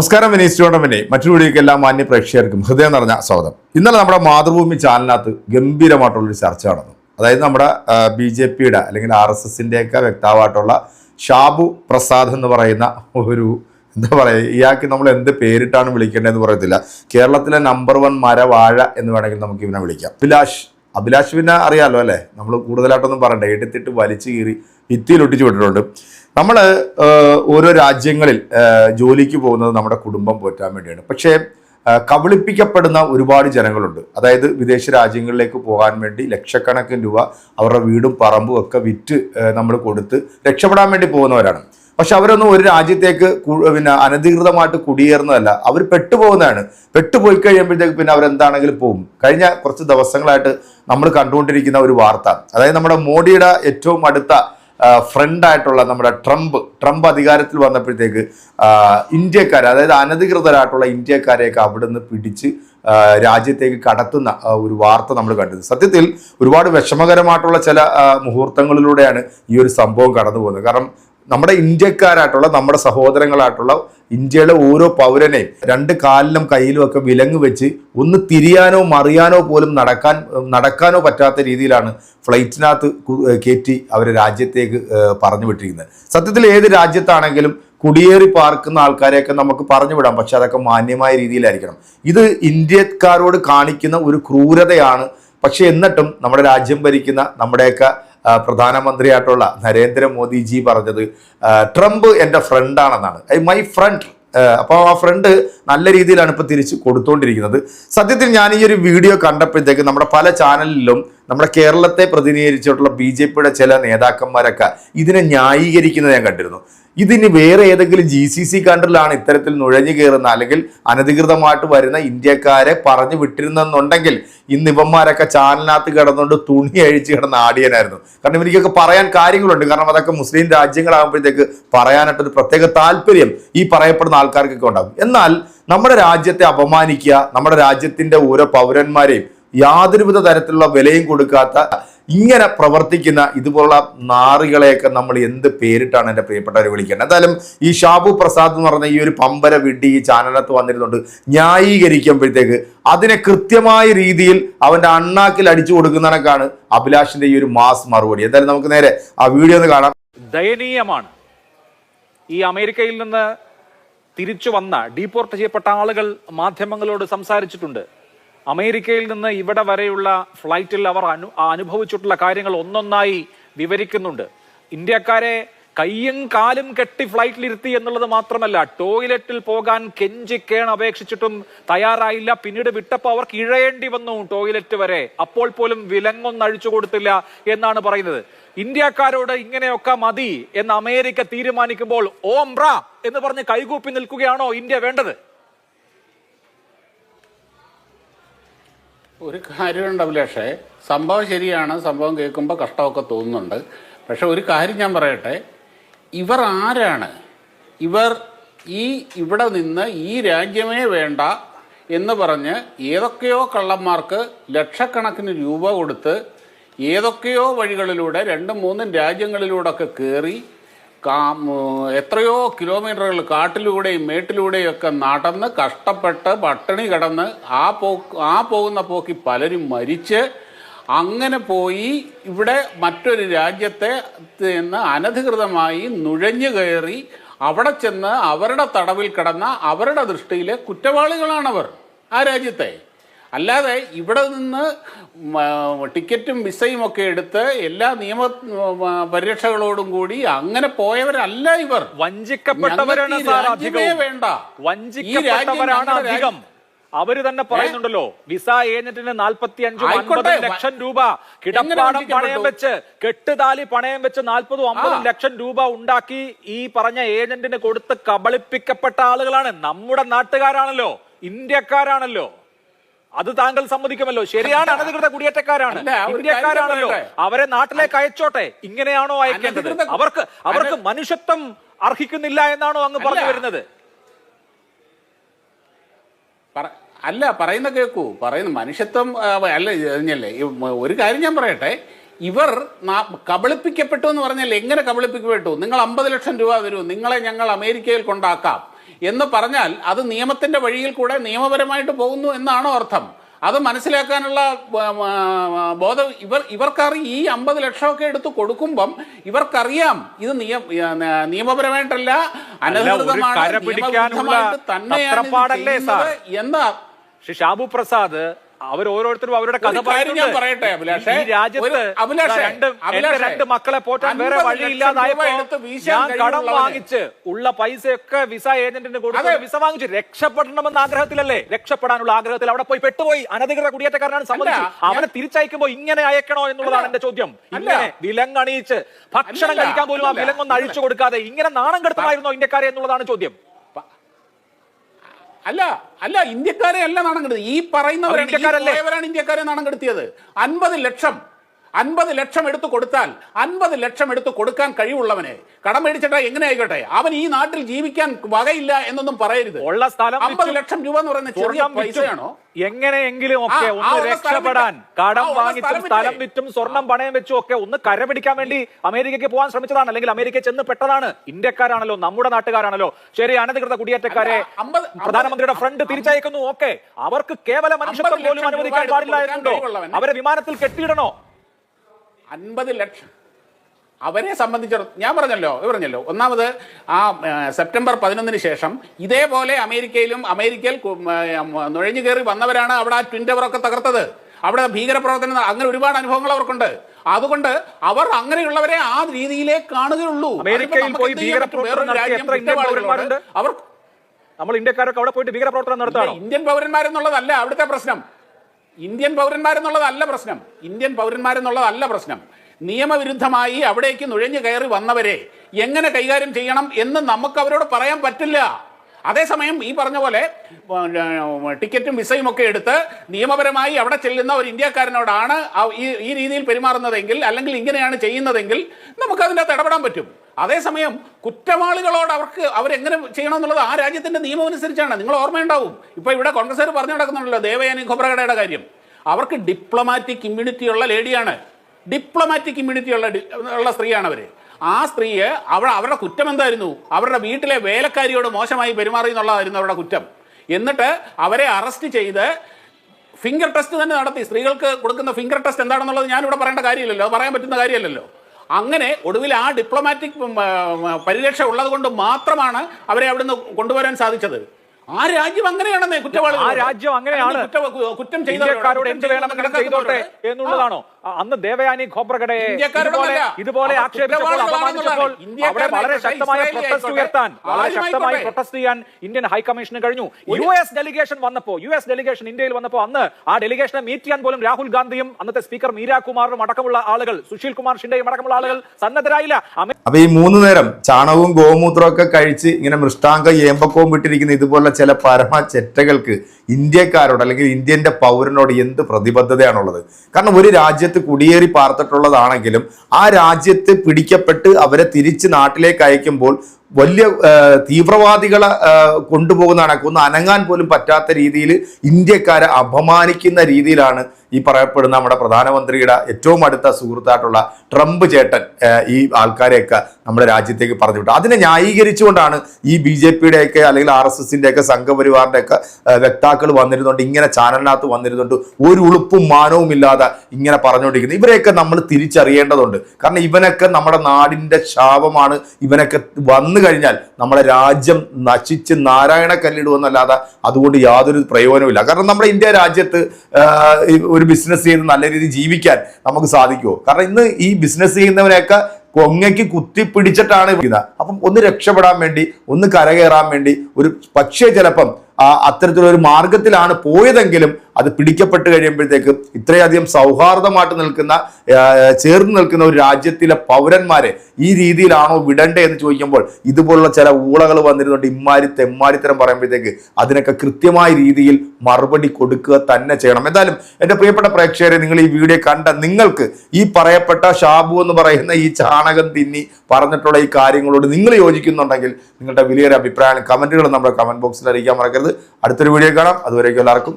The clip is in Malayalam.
നമസ്കാരം വിനീസ് ടൂർണമെന്റ് മറ്റൊരു വീഡിയോക്ക് എല്ലാ മാന്യ പ്രേക്ഷകർക്കും ഹൃദയം നിറഞ്ഞ സ്വാഗതം. ഇന്നലെ നമ്മുടെ മാതൃഭൂമി ചാനലിനകത്ത് ഗംഭീരമായിട്ടുള്ളൊരു ചർച്ച നടന്നു. അതായത് നമ്മുടെ ബി ജെ പിയുടെ അല്ലെങ്കിൽ ആർ എസ് എസിന്റെയൊക്കെ വ്യക്താവായിട്ടുള്ള ഷാബു പ്രസാദ് എന്ന് പറയുന്ന ഒരു എന്താ പറയുക ഇയാൾക്ക് നമ്മൾ എന്ത് പേരിട്ടാണ് വിളിക്കേണ്ടതെന്ന് പറയത്തില്ല. കേരളത്തിലെ നമ്പർ വൺ മരവാഴ എന്ന് വേണമെങ്കിൽ നമുക്ക് ഇവനെ വിളിക്കാം. അഭിലാഷ് അഭിലാഷ് പിന്നെ അറിയാമല്ലോ അല്ലേ? നമ്മൾ കൂടുതലായിട്ടൊന്നും പറയണ്ട. എടുത്തിട്ട് വലിച്ചു കീറി ഭിത്തിയിൽ ഒട്ടിച്ചു വിട്ടിട്ടുണ്ട്. നമ്മൾ ഓരോ രാജ്യങ്ങളിൽ ജോലിക്ക് പോകുന്നത് നമ്മുടെ കുടുംബം പോറ്റാൻ വേണ്ടിയാണ്. പക്ഷേ കബളിപ്പിക്കപ്പെടുന്ന ഒരുപാട് ജനങ്ങളുണ്ട്. അതായത് വിദേശ രാജ്യങ്ങളിലേക്ക് പോകാൻ വേണ്ടി ലക്ഷക്കണക്കിന് രൂപ അവരുടെ വീടും പറമ്പും ഒക്കെ വിറ്റ് നമ്മൾ കൊടുത്ത് രക്ഷപ്പെടാൻ വേണ്ടി പോകുന്നവരാണ്. പക്ഷെ അവരൊന്നും ഒരു രാജ്യത്തേക്ക് പിന്നെ അനധികൃതമായിട്ട് കുടിയേറുന്നതല്ല. അവർ പെട്ടുപോകുന്നതാണ്. പെട്ടുപോയി കഴിയുമ്പോഴത്തേക്ക് പിന്നെ അവരെന്താണെങ്കിലും പോകും കഴിഞ്ഞ കുറച്ച് ദിവസങ്ങളായിട്ട് നമ്മൾ കണ്ടുകൊണ്ടിരിക്കുന്ന ഒരു വാർത്ത. അതായത് നമ്മുടെ മോഡിയുടെ ഏറ്റവും അടുത്ത ഫ്രണ്ടായിട്ടുള്ള നമ്മുടെ ട്രംപ് ട്രംപ് അധികാരത്തിൽ വന്നപ്പോഴത്തേക്ക് ഇന്ത്യക്കാരെ അതായത് അനധികൃതരായിട്ടുള്ള ഇന്ത്യക്കാരെയൊക്കെ അവിടുന്ന് പിടിച്ച് ആ, രാജ്യത്തേക്ക് കടത്തുന്ന ഒരു വാർത്ത നമ്മൾ കണ്ടത്. സത്യത്തിൽ ഒരുപാട് വിഷമകരമായിട്ടുള്ള ചില മുഹൂർത്തങ്ങളിലൂടെയാണ് ഈ ഒരു സംഭവം കടന്നു പോകുന്നത് കാരണം നമ്മുടെ ഇന്ത്യക്കാരായിട്ടുള്ള നമ്മുടെ സഹോദരങ്ങളായിട്ടുള്ള ഇന്ത്യയിലെ ഓരോ പൗരനെയും രണ്ട് കാലിലും കയ്യിലും ഒക്കെ വിലങ്ങ് വെച്ച് ഒന്ന് തിരിയാനോ മറിയാനോ പോലും നടക്കാൻ നടക്കാനോ പറ്റാത്ത രീതിയിലാണ് ഫ്ലൈറ്റിനകത്ത് കയറ്റി അവരെ രാജ്യത്തേക്ക് പറഞ്ഞു വിട്ടിരിക്കുന്നത്. സത്യത്തിൽ ഏത് രാജ്യത്താണെങ്കിലും കുടിയേറി പാർക്കുന്ന ആൾക്കാരെയൊക്കെ നമുക്ക് പറഞ്ഞു വിടാം പക്ഷെ അതൊക്കെ മാന്യമായ രീതിയിലായിരിക്കണം. ഇത് ഇന്ത്യക്കാരോട് കാണിക്കുന്ന ഒരു ക്രൂരതയാണ്. പക്ഷെ എന്നിട്ടും നമ്മുടെ രാജ്യം ഭരിക്കുന്ന നമ്മുടെയൊക്കെ പ്രധാനമന്ത്രിയായിട്ടുള്ള നരേന്ദ്രമോദിജി പറഞ്ഞത് ട്രംപ് എന്റെ ഫ്രണ്ടാണെന്നാണ്. My friend. അപ്പോൾ ആ ഫ്രണ്ട് നല്ല രീതിയിലാണ് ഇപ്പോൾ തിരിച്ച് കൊടുത്തുകൊണ്ടിരിക്കുന്നത് സത്യത്തിൽ ഞാൻ ഈ ഒരു വീഡിയോ കണ്ടപ്പോഴത്തേക്ക് നമ്മുടെ പല ചാനലിലും നമ്മുടെ കേരളത്തെ പ്രതിനിധീകരിച്ചിട്ടുള്ള ബി ചില നേതാക്കന്മാരൊക്കെ ഇതിനെ ന്യായീകരിക്കുന്നത് ഞാൻ കണ്ടിരുന്നു. ഇതിന് വേറെ ഏതെങ്കിലും ജി സി സി കൺട്രിലാണ് ഇത്തരത്തിൽ നുഴഞ്ഞു കയറുന്ന അല്ലെങ്കിൽ അനധികൃതമായിട്ട് വരുന്ന ഇന്ത്യക്കാരെ പറഞ്ഞു വിട്ടിരുന്നെന്നുണ്ടെങ്കിൽ ഇന്ന് ഇവന്മാരൊക്കെ ചാനലിനകത്ത് കിടന്നുകൊണ്ട് തുണി അഴിച്ച് കിടന്ന ആടിയനായിരുന്നു. കാരണം ഇവർക്കൊക്കെ പറയാൻ കാര്യങ്ങളുണ്ട്. കാരണം അതൊക്കെ മുസ്ലിം രാജ്യങ്ങളാകുമ്പോഴത്തേക്ക് പറയാനായിട്ടൊരു പ്രത്യേക താല്പര്യം ഈ പറയപ്പെടുന്ന ആൾക്കാർക്കൊക്കെ ഉണ്ടാകും. എന്നാൽ നമ്മുടെ രാജ്യത്തെ അപമാനിക്കുക നമ്മുടെ രാജ്യത്തിന്റെ ഓരോ പൗരന്മാരെയും യാതൊരുവിധ തരത്തിലുള്ള വിലയും കൊടുക്കാത്ത ഇങ്ങനെ പ്രവർത്തിക്കുന്ന ഇതുപോലുള്ള നാറികളെയൊക്കെ നമ്മൾ എന്ത് പേരിട്ടാണ് എന്റെ പ്രിയപ്പെട്ടവർ വിളിക്കേണ്ടത്? എന്തായാലും ഈ ഷാബു പ്രസാദ് എന്ന് പറഞ്ഞ ഈ ഒരു പമ്പര വിഡ്ഢി ഈ ചാനലത്ത് വന്നിരുന്നുണ്ട്. ന്യായീകരിക്കുമ്പോഴത്തേക്ക് അതിനെ കൃത്യമായ രീതിയിൽ അവന്റെ അണ്ണാക്കിൽ അടിച്ചു കൊടുക്കുന്നതിനൊക്കെയാണ് അഭിലാഷിന്റെ ഈ ഒരു മാസ് മറുപടി. എന്തായാലും നമുക്ക് നേരെ ആ വീഡിയോ ഒന്ന് കാണാം. ദയനീയമാണ്. ഈ അമേരിക്കയിൽ നിന്ന് തിരിച്ചു വന്ന ഡീപ്പോർട്ട് ചെയ്യപ്പെട്ട ആളുകൾ മാധ്യമങ്ങളോട് സംസാരിച്ചിട്ടുണ്ട്. അമേരിക്കയിൽ നിന്ന് ഇവിടെ വരെയുള്ള ഫ്ലൈറ്റിൽ അവർ അനു അനുഭവിച്ചിട്ടുള്ള കാര്യങ്ങൾ ഒന്നൊന്നായി വിവരിക്കുന്നുണ്ട്. ഇന്ത്യക്കാരെ കയ്യും കാലും കെട്ടി ഫ്ലൈറ്റിലിരുത്തി എന്നുള്ളത് മാത്രമല്ല ടോയ്ലറ്റിൽ പോകാൻ കെഞ്ചിക്കേൺ അപേക്ഷിച്ചിട്ടും തയ്യാറായില്ല. പിന്നീട് വിട്ടപ്പോൾ അവർക്ക് ഇഴയേണ്ടി വന്നു ടോയ്ലറ്റ് വരെ. അപ്പോൾ പോലും വിലങ്ങൊന്നും അഴിച്ചു കൊടുത്തില്ല എന്നാണ് പറയുന്നത്. ഇന്ത്യക്കാരോട് ഇങ്ങനെയൊക്കെ മതി എന്ന് അമേരിക്ക തീരുമാനിക്കുമ്പോൾ ഓം ബ്രാ എന്ന് പറഞ്ഞ് കൈകൂപ്പി നിൽക്കുകയാണോ ഇന്ത്യ വേണ്ടത്? ഒരു കാര്യമുണ്ട് അഭിലാഷേ സംഭവം ശരിയാണ് സംഭവം കേൾക്കുമ്പോൾ കഷ്ടമൊക്കെ തോന്നുന്നുണ്ട്. പക്ഷെ ഒരു കാര്യം ഞാൻ പറയട്ടെ ഇവർ ആരാണ്? ഇവർ ഈ ഇവിടെ നിന്ന് ഈ രാജ്യമേ വേണ്ട എന്ന് പറഞ്ഞ് ഏതൊക്കെയോ കള്ളന്മാർക്ക് ലക്ഷക്കണക്കിന് രൂപ കൊടുത്ത് ഏതൊക്കെയോ വഴികളിലൂടെ രണ്ടും മൂന്നും രാജ്യങ്ങളിലൂടെയൊക്കെ കയറി കാ എത്രയോ കിലോമീറ്ററുകൾ കാട്ടിലൂടെയും മേട്ടിലൂടെയും ഒക്കെ നടന്ന് കഷ്ടപ്പെട്ട് പട്ടിണി കിടന്ന് ആ പോ ആ പോകുന്ന പോക്കി പലരും മരിച്ച് അങ്ങനെ പോയി ഇവിടെ മറ്റൊരു രാജ്യത്തെ നിന്ന് അനധികൃതമായി നുഴഞ്ഞു കയറി അവിടെ ചെന്ന് അവരുടെ തടവിൽ കിടന്ന അവരുടെ ദൃഷ്ടിയിലെ കുറ്റവാളികളാണവർ ആ രാജ്യത്തെ. അല്ലാതെ ഇവിടെ നിന്ന് ടിക്കറ്റും വിസയും ഒക്കെ എടുത്ത് എല്ലാ നിയമ പരിരക്ഷകളോടും കൂടി അങ്ങനെ പോയവരല്ല ഇവർ. വഞ്ചിക്കപ്പെട്ടവരാണ് വേണ്ട. വഞ്ചിക്കപ്പെട്ടവരാണ് അധികം. അവർ തന്നെ പറയുന്നുണ്ടല്ലോ വിസ ഏജന്റിന് നാൽപ്പത്തി അഞ്ചും അൻപതും ലക്ഷം രൂപ കിടപ്പാടം പണയം വെച്ച് കെട്ടുതാലി പണയം വെച്ച് നാൽപ്പതും അമ്പതും. ലക്ഷം രൂപ ഉണ്ടാക്കി ഈ പറഞ്ഞ ഏജന്റിന് കൊടുത്ത് കബളിപ്പിക്കപ്പെട്ട ആളുകളാണ്. നമ്മുടെ നാട്ടുകാരാണല്ലോ ഇന്ത്യക്കാരാണല്ലോ. അത് താങ്കൾ സമ്മതിക്കുമല്ലോ. ശരിയാണ് അനധികൃത കുടിയേറ്റക്കാരാണ്. ഇന്ത്യക്കാരാണല്ലോ. അവരെ നാട്ടിലേക്ക് അയച്ചോട്ടെ. ഇങ്ങനെയാണോ അയക്കേണ്ടത്? അവർക്ക് അവർക്ക് മനുഷ്യത്വം അർഹിക്കുന്നില്ല എന്നാണോ അങ്ങ് പറഞ്ഞു വരുന്നത്? അല്ല പറയുന്ന കേൾക്കൂ പറയുന്ന മനുഷ്യത്വം അല്ല അറിഞ്ഞല്ലേ ഒരു കാര്യം ഞാൻ പറയട്ടെ. ഇവർ കബളിപ്പിക്കപ്പെട്ടു എന്ന് പറഞ്ഞാൽ എങ്ങനെ കബളിപ്പിക്കപ്പെട്ടു? നിങ്ങൾ അമ്പത് ലക്ഷം രൂപ തരൂ. നിങ്ങളെ ഞങ്ങൾ അമേരിക്കയിൽ കൊണ്ടാക്കാം. എന്ന് പറഞ്ഞാൽ അത് നിയമത്തിന്റെ വഴിയിൽ കൂടെ നിയമപരമായിട്ട് പോകുന്നു എന്നാണോ അർത്ഥം അത് മനസ്സിലാക്കാനുള്ള ബോധം ഇവർ ഇവർക്കറി ഈ അമ്പത് ലക്ഷമൊക്കെ എടുത്ത് കൊടുക്കുമ്പം ഇവർക്കറിയാം ഇത് നിയമ നിയമപരമായിട്ടല്ല അനധികൃതമാണ് തന്നെയാണ്? എന്ന് ഷാബു പ്രസാദ് അവർ ഓരോരുത്തരും അവരുടെ കഥ ഞാൻ പറയട്ടെ, അഭിലാഷേ. രാജ്യത്ത് രണ്ട് രണ്ട് മക്കളെ പോറ്റാൻ വേറെ 50 വഴിയില്ലാതായപ്പോ ഞാൻ കടം വാങ്ങിച്ച് ഉള്ള പൈസയൊക്കെ വിസ ഏജന്റിന് കൊടുത്ത് വിസ വാങ്ങിച്ച് രക്ഷപ്പെടണമെന്ന ആഗ്രഹത്തിലല്ലേ? രക്ഷപ്പെടാനുള്ള ആഗ്രഹത്തിൽ അവിടെ പോയി പെട്ടുപോയി. അനധികൃത കുടിയേറ്റക്കാരനാണ് സമ്മതിച്ചു. അവനെ തിരിച്ചയക്കുമ്പോ ഇങ്ങനെ അയക്കണോ എന്നുള്ളതാണ് എന്റെ ചോദ്യം. ഇങ്ങനെ വിലങ്ങണിയിച്ച് ഭക്ഷണം കഴിക്കാൻ പോലും ആ. വിലങ്ങൊന്ന് അഴിച്ചു കൊടുക്കാതെ ഇങ്ങനെ നാണം കെടുത്തമായിരുന്നോ ഇന്ത്യക്കാരെ എന്നുള്ളതാണ് ചോദ്യം. അല്ല അല്ല ഇന്ത്യക്കാരെ അല്ല നാണം കെടുത്തത് ഈ പറയുന്നവരാണ് ഇന്ത്യക്കാരെ നാണം കെടുത്തിയത്. അൻപത് ലക്ഷം അൻപത് ലക്ഷം എടുത്തു കൊടുത്താൽ അൻപത് ലക്ഷം എടുത്തു കൊടുക്കാൻ കഴിവുള്ളവനെ കടം മേടിച്ചിട്ടാ എങ്ങനെ ആയിക്കോട്ടെ? അവൻ ഈ നാട്ടിൽ ജീവിക്കാൻ വകയില്ല എന്നൊന്നും പറയരുത്. ഉള്ള സ്ഥലം അമ്പത് ലക്ഷം രൂപ എന്ന് പറയുന്ന ചെറിയ പൈസയാണോ? എങ്ങനെയെങ്കിലും ഒക്കെ ഒന്ന് രക്ഷപ്പെടാൻ. കടം വാങ്ങിച്ചും സ്ഥലം വിറ്റ്. സ്വർണം പണയം വെച്ചും ഒക്കെ ഒന്ന് കരപിടിക്കാൻ വേണ്ടി അമേരിക്കയ്ക്ക് പോകാൻ ശ്രമിച്ചതാണ്. അല്ലെങ്കിൽ അമേരിക്ക ചെന്ന് പെട്ടതാണ്. ഇന്ത്യക്കാരാണല്ലോ നമ്മുടെ നാട്ടുകാരാണല്ലോ. ശരി അനധികൃത കുടിയേറ്റക്കാരെ പ്രധാനമന്ത്രിയുടെ ഫ്രണ്ട് തിരിച്ചയക്കുന്നു. ഓക്കെ. അവർക്ക് കേവല മനുഷ്യത്വം പോലും അനുവദിക്കാൻ പാടില്ല എന്നുണ്ടോ? അവരെ വിമാനത്തിൽ കെട്ടിയിടണോ? അൻപത് ലക്ഷം. അവരെ സംബന്ധിച്ചിടത്തോളം ഞാൻ പറഞ്ഞല്ലോ ഇത് പറഞ്ഞല്ലോ. ഒന്നാമത് ആ സെപ്റ്റംബർ പതിനൊന്നിന് ശേഷം ഇതേപോലെ അമേരിക്കയിലും അമേരിക്കയിൽ നുഴഞ്ഞു കയറി വന്നവരാണ് അവിടെ ആ ട്വിൻ ടവറൊക്കെ തകർത്തത്. അവിടെ ഭീകരപ്രവർത്തനം അങ്ങനെ ഒരുപാട് അനുഭവങ്ങൾ അവർക്കുണ്ട്. അതുകൊണ്ട് അവർ അങ്ങനെയുള്ളവരെ ആ രീതിയിലേ കാണുകയുള്ളൂ. അമേരിക്കയിൽ പോയി? അവർ നമ്മൾ ഇന്ത്യക്കാരൊക്കെ അവിടെ പോയിട്ട് ഭീകരപ്രവർത്തനം നടത്താം ഇന്ത്യൻ പൗരന്മാരെന്നുള്ളതല്ല അവിടുത്തെ പ്രശ്നം. ഇന്ത്യൻ പൗരന്മാരെന്നുള്ളതല്ല പ്രശ്നം. ഇന്ത്യൻ പൗരന്മാരെന്നുള്ളതല്ല പ്രശ്നം. നിയമവിരുദ്ധമായി അവിടേക്ക് നുഴഞ്ഞു കയറി വന്നവരെ എങ്ങനെ കൈകാര്യം ചെയ്യണം എന്ന് നമുക്ക് അവരോട് പറയാൻ പറ്റില്ല. അതേസമയം ഈ പറഞ്ഞ പോലെ ടിക്കറ്റും വിസയും ഒക്കെ എടുത്ത് നിയമപരമായി അവിടെ ചെല്ലുന്ന ഒരു ഇന്ത്യക്കാരനോടാണ് ഈ രീതിയിൽ പെരുമാറുന്നതെങ്കിൽ അല്ലെങ്കിൽ ഇങ്ങനെയാണ് ചെയ്യുന്നതെങ്കിൽ നമുക്ക് അതിന്റെ അകത്ത് ഇടപെടാൻ പറ്റും. അതേസമയം കുറ്റവാളികളോട് അവർക്ക് അവരെങ്ങനെ ചെയ്യണം എന്നുള്ളത് ആ രാജ്യത്തിന്റെ നിയമം അനുസരിച്ചാണ് നിങ്ങൾ ഓർമ്മയുണ്ടാവും. ഇപ്പൊ ഇവിടെ കോൺഗ്രസ്സുകാർ പറഞ്ഞു നടക്കുന്നുണ്ടല്ലോ ദേവയാനി ഖോബ്രഗഡയുടെ കാര്യം. അവർക്ക് ഡിപ്ലോമാറ്റിക് ഇമ്മ്യൂണിറ്റി ഉള്ള ലേഡിയാണ്. ഡിപ്ലോമാറ്റിക് ഇമ്മ്യൂണിറ്റി ഉള്ള ഉള്ള സ്ത്രീയാണ് അവർ ആ സ്ത്രീയെ അവ അവരുടെ കുറ്റം എന്തായിരുന്നു? അവരുടെ വീട്ടിലെ വേലക്കാരിയോട് മോശമായി പെരുമാറി എന്നുള്ളതായിരുന്നു അവരുടെ കുറ്റം. എന്നിട്ട് അവരെ അറസ്റ്റ് ചെയ്ത് ഫിംഗർ ടെസ്റ്റ് തന്നെ നടത്തി. സ്ത്രീകൾക്ക് കൊടുക്കുന്ന ഫിംഗർ ടെസ്റ്റ് എന്താണെന്നുള്ളത് ഞാനിവിടെ പറയേണ്ട കാര്യമില്ലല്ലോ. അത് പറയാൻ പറ്റുന്ന കാര്യമല്ലല്ലോ. അങ്ങനെ ഒടുവിൽ ആ ഡിപ്ലോമാറ്റിക് പരിരക്ഷ ഉള്ളത് കൊണ്ട് മാത്രമാണ് അവരെ അവിടുന്ന് കൊണ്ടുവരാൻ സാധിച്ചത്. ആ രാജ്യം അങ്ങനെയാണെന്നേ കുറ്റവാളികൾ ആ രാജ്യം അങ്ങനെയാണ്. കുറ്റം ചെയ്തവരോട്, എന്ത് ചെയ്തോട്ടെ എന്നുള്ളതാണോ? അന്ന് ദേവയാനി ഖോബ്രഗഡയെ ഇതുപോലെ ഇതുപോലെ ആക്ഷേപിച്ചപ്പോൾ. അപമാനിച്ചപ്പോൾ അവിടെ വളരെ ശക്തമായ പ്രൊട്ടസ്റ്റ് ഉയർത്താൻ വളരെ ശക്തമായി പ്രൊട്ടസ്റ്റ് ചെയ്യാൻ ഇന്ത്യൻ ഹൈക്കമ്മീഷന് കഴിഞ്ഞു. യു എസ് ഡെലിഗേഷൻ വന്നപ്പോ യു എസ് ഡെലിഗേഷൻ ഇന്ത്യയിൽ വന്നപ്പോ അന്ന് ആ ഡെലിഗേഷനെ മീറ്റ് ചെയ്യാൻ പോലും രാഹുൽ ഗാന്ധിയും അന്നത്തെ സ്പീക്കർ മീരാ കുമാറും അടക്കമുള്ള ആളുകൾ സുശീൽ കുമാർ ഷിൻഡെയും അടക്കമുള്ള ആളുകൾ സന്നദ്ധരായില്ല. അപ്പൊ ഈ മൂന്ന് നേരം ചാണകവും ഗോമൂത്രവും ഒക്കെ കഴിച്ച് ഇങ്ങനെ മൃഷ്ടാങ്ക ഏമ്പക്കവും വിട്ടിരിക്കുന്ന ഇതുപോലെ ചില പരമ ചെറ്റകൾക്ക് ഇന്ത്യക്കാരോട് അല്ലെങ്കിൽ ഇന്ത്യന്റെ പൗരനോട് എന്ത് പ്രതിബദ്ധതയാണുള്ളത്? കാരണം ഒരു രാജ്യത്ത് കുടിയേറി പാർത്തിട്ടുള്ളതാണെങ്കിലും ആ രാജ്യത്ത് പിടിക്കപ്പെട്ട് അവരെ തിരിച്ച് നാട്ടിലേക്ക് അയക്കുമ്പോൾ വലിയ തീവ്രവാദികളെ കൊണ്ടുപോകുന്ന ഒന്ന് അനങ്ങാൻ പോലും പറ്റാത്ത രീതിയിൽ ഇന്ത്യക്കാരെ അപമാനിക്കുന്ന രീതിയിലാണ് ഈ പറയപ്പെടുന്ന നമ്മുടെ പ്രധാനമന്ത്രിയുടെ ഏറ്റവും അടുത്ത സുഹൃത്തായിട്ടുള്ള ട്രംപ് ചേട്ടൻ ഈ ആൾക്കാരെയൊക്കെ നമ്മുടെ രാജ്യത്തേക്ക് പറഞ്ഞു വിട്ടു അതിനെ ന്യായീകരിച്ചുകൊണ്ടാണ് ഈ ബി ജെ പിയുടെയൊക്കെ അല്ലെങ്കിൽ ആർ എസ് എസിന്റെയൊക്കെ ഒക്കെ വ്യക്താക്കൾ വന്നിരുന്നുണ്ട് ഇങ്ങനെ ചാനലിനകത്ത് വന്നിരുന്നുണ്ട് ഒരു ഉളുപ്പും മാനവും ഇല്ലാതെ ഇങ്ങനെ പറഞ്ഞുകൊണ്ടിരിക്കുന്നത് ഇവരെയൊക്കെ നമ്മൾ തിരിച്ചറിയേണ്ടതുണ്ട്. കാരണം ഇവനൊക്കെ നമ്മുടെ നാടിന്റെ ശാപമാണ്. ഇവനൊക്കെ വന്നു കഴിഞ്ഞാൽ നമ്മുടെ രാജ്യം നശിച്ച് നാരായണ കല്ലിടുമെന്നല്ലാതെ അതുകൊണ്ട് യാതൊരു പ്രയോജനമില്ല കാരണം നമ്മുടെ ഇന്ത്യ രാജ്യത്ത് ഒരു ബിസിനസ് ചെയ്ത് നല്ല രീതിയിൽ ജീവിക്കാൻ നമുക്ക് സാധിക്കുമോ? കാരണം ഇന്ന് ഈ ബിസിനസ് ചെയ്യുന്നവരെയൊക്കെ കൊങ്ങയ്ക്ക് കുത്തിപ്പിടിച്ചിട്ടാണ് ഇത്. അപ്പം ഒന്ന് രക്ഷപ്പെടാൻ വേണ്ടി ഒന്ന് കരകയറാൻ വേണ്ടി ഒരു പക്ഷേ ചിലപ്പം അത്തരത്തിലൊരു മാർഗത്തിലാണ് പോയതെങ്കിലും അത് പിടിക്കപ്പെട്ട് കഴിയുമ്പോഴത്തേക്കും ഇത്രയധികം സൗഹാർദ്ദമായിട്ട് നിൽക്കുന്ന ചേർന്ന് നിൽക്കുന്ന ഒരു രാജ്യത്തിലെ പൗരന്മാരെ ഈ രീതിയിലാണോ വിടണ്ടേ എന്ന് ചോദിക്കുമ്പോൾ ഇതുപോലുള്ള ചില ഊളകൾ വന്നിരുന്നുണ്ട് ഇമ്മാരി തെമ്മാരിത്തരം പറയുമ്പോഴത്തേക്ക് അതിനൊക്കെ കൃത്യമായ രീതിയിൽ മറുപടി കൊടുക്കുക തന്നെ ചെയ്യണം. എന്തായാലും എന്റെ പ്രിയപ്പെട്ട പ്രേക്ഷകരെ നിങ്ങൾ ഈ വീഡിയോ കണ്ട നിങ്ങൾക്ക് ഈ പറയപ്പെട്ട ഷാബു എന്ന് പറയുന്ന ഈ ചാണകം തിന്നി പറഞ്ഞിട്ടുള്ള ഈ കാര്യങ്ങളോട് നിങ്ങൾ യോജിക്കുന്നുണ്ടെങ്കിൽ നിങ്ങളുടെ വലിയൊരു അഭിപ്രായം കമന്റുകൾ നമ്മുടെ കമന്റ് ബോക്സിൽ അറിയിക്കാൻ മറക്കരുത്. അടുത്തൊരു വീഡിയോ കാണാം. അതുവരേക്കും എല്ലാവർക്കും